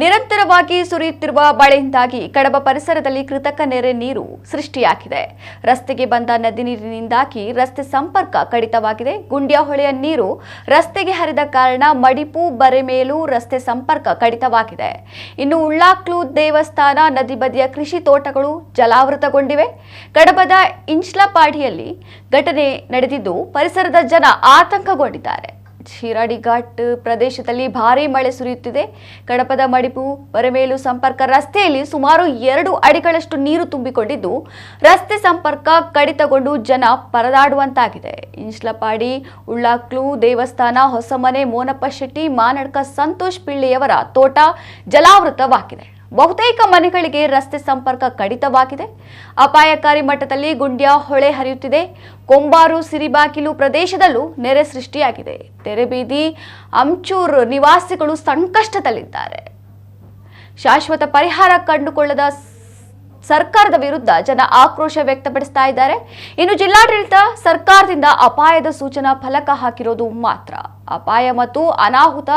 ನಿರಂತರವಾಗಿ ಸುರಿಯುತ್ತಿರುವ ಮಳೆಯಿಂದಾಗಿ ಕಡಬ ಪರಿಸರದಲ್ಲಿ ಕೃತಕ ನೆರೆ ನೀರು ಸೃಷ್ಟಿಯಾಗಿದೆ. ರಸ್ತೆಗೆ ಬಂದ ನದಿ ನೀರಿನಿಂದಾಗಿ ರಸ್ತೆ ಸಂಪರ್ಕ ಕಡಿತವಾಗಿದೆ. ಗುಂಡ್ಯಾಹೊಳೆಯ ನೀರು ರಸ್ತೆಗೆ ಹರಿದ ಕಾರಣ ಮಡಿಪು, ಬರೆಮೇಲು ರಸ್ತೆ ಸಂಪರ್ಕ ಕಡಿತವಾಗಿದೆ. ಇನ್ನು ಉಳ್ಳಾಕ್ಲು ದೇವಸ್ಥಾನ, ನದಿ ಬದಿಯ ಕೃಷಿ ತೋಟಗಳು ಜಲಾವೃತಗೊಂಡಿವೆ. ಕಡಬದ ಇಂಚ್ಲಪಾಡಿಯಲ್ಲಿ ಘಟನೆ ನಡೆದಿದ್ದು ಪರಿಸರದ ಜನ ಆತಂಕಗೊಂಡಿದ್ದಾರೆ. ಶಿರಾಡಿ ಘಾಟ್ ಪ್ರದೇಶದಲ್ಲಿ ಭಾರೀ ಮಳೆ ಸುರಿಯುತ್ತಿದೆ. ಕಡಪದ ಮಡಿಪು ಬರಮೇಲು ಸಂಪರ್ಕ ರಸ್ತೆಯಲ್ಲಿ ಸುಮಾರು ಎರಡು ಅಡಿಗಳಷ್ಟು ನೀರು ತುಂಬಿಕೊಂಡಿದ್ದು, ರಸ್ತೆ ಸಂಪರ್ಕ ಕಡಿತಗೊಂಡು ಜನ ಪರದಾಡುವಂತಾಗಿದೆ. ಇಂಚ್ಲಪಾಡಿ ಉಳ್ಳಾಕ್ಲು ದೇವಸ್ಥಾನ, ಹೊಸಮನೆ, ಮೋನಪ್ಪ ಶೆಟ್ಟಿ, ಮಾನಡ್ಕ ಸಂತೋಷ್ ಪಿಳ್ಳೆಯವರ ತೋಟ ಜಲಾವೃತವಾಗಿದೆ. ಬಹುತೇಕ ಮನೆಗಳಿಗೆ ರಸ್ತೆ ಸಂಪರ್ಕ ಕಡಿತವಾಗಿದೆ. ಅಪಾಯಕಾರಿ ಮಟ್ಟದಲ್ಲಿ ಗುಂಡ್ಯ ಹೊಳೆ ಹರಿಯುತ್ತಿದೆ. ಕೊಂಬಾರು ಸಿರಿಬಾಕಿಲು ಪ್ರದೇಶದಲ್ಲೂ ನೆರೆ ಸೃಷ್ಟಿಯಾಗಿದೆ. ತೆರೆಬೀದಿ ಅಂಚೂರ್ ನಿವಾಸಿಗಳು ಸಂಕಷ್ಟದಲ್ಲಿದ್ದಾರೆ. ಶಾಶ್ವತ ಪರಿಹಾರ ಕಂಡುಕೊಳ್ಳದ ಸರ್ಕಾರದ ವಿರುದ್ಧ ಜನ ಆಕ್ರೋಶ ವ್ಯಕ್ತಪಡಿಸ್ತಾ ಇದ್ದಾರೆ. ಇನ್ನು ಜಿಲ್ಲಾಡಳಿತ ಸರ್ಕಾರದಿಂದ ಅಪಾಯದ ಸೂಚನಾ ಫಲಕ ಹಾಕಿರೋದು ಮಾತ್ರ. ಅಪಾಯ ಮತ್ತು ಅನಾಹುತ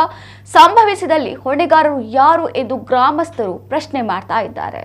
ಸಂಭವಿಸಿದಲ್ಲಿ ಹೊಣೆಗಾರರು ಯಾರು ಎಂದು ಗ್ರಾಮಸ್ಥರು ಪ್ರಶ್ನೆ ಮಾಡ್ತಾ ಇದ್ದಾರೆ.